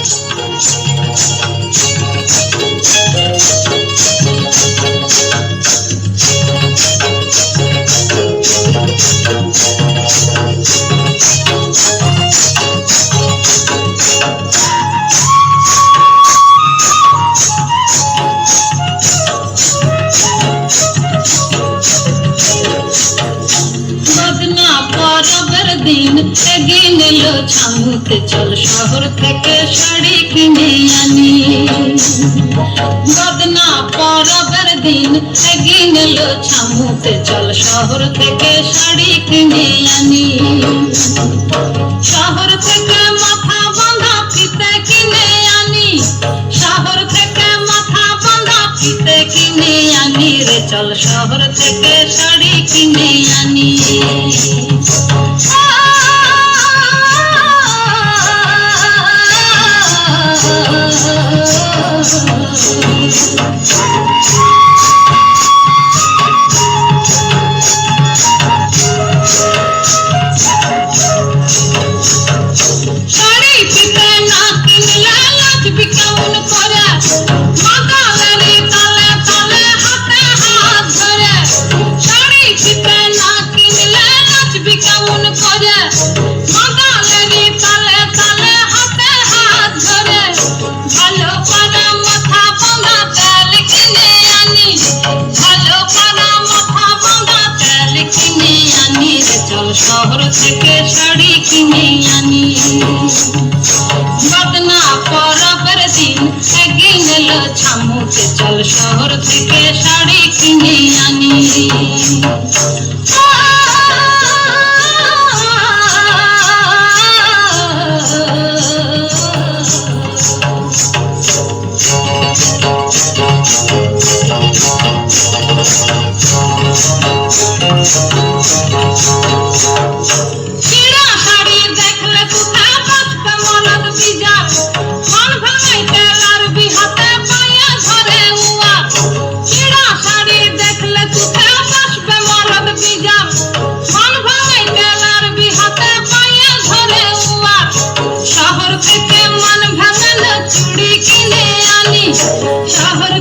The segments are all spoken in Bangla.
Thank you. দিন এগিয়ে নিল ছামুতে চল শহর থেকে শাড়ি কিনে আনি। বদনা পরবের দিন এগিয়ে নিল ছামুতে চল শহর থেকে শাড়ি কিনে আনি। শহর থেকে মাথা বাঁধা ফিতে কিনে আনি। শহর থেকে মাথা বাঁধা ফিতে কিনে আনি রে, চল শহর থেকে শাড়ি কিনে আনি। শহর থেকে শাড়ি কিনে আনি। বদনা পরবের দিন, একদিন এলো ছামুতে চল শহর থেকে শাড়ি কিনে আনি।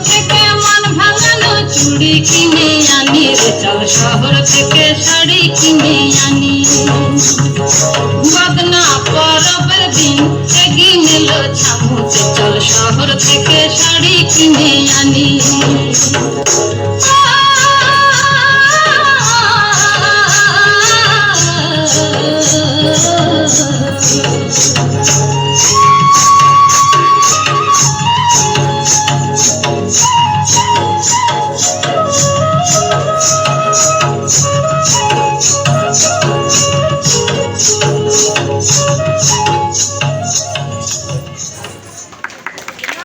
থেকে মন ভাঙানো চুড়ি কিনে আনি চল শহর থেকে শাড়ি কিনে আনি। বদনা পরবের দিন এগিয়ে নিল ছামুতে চল শহর থেকে শাড়ি কিনে আনি।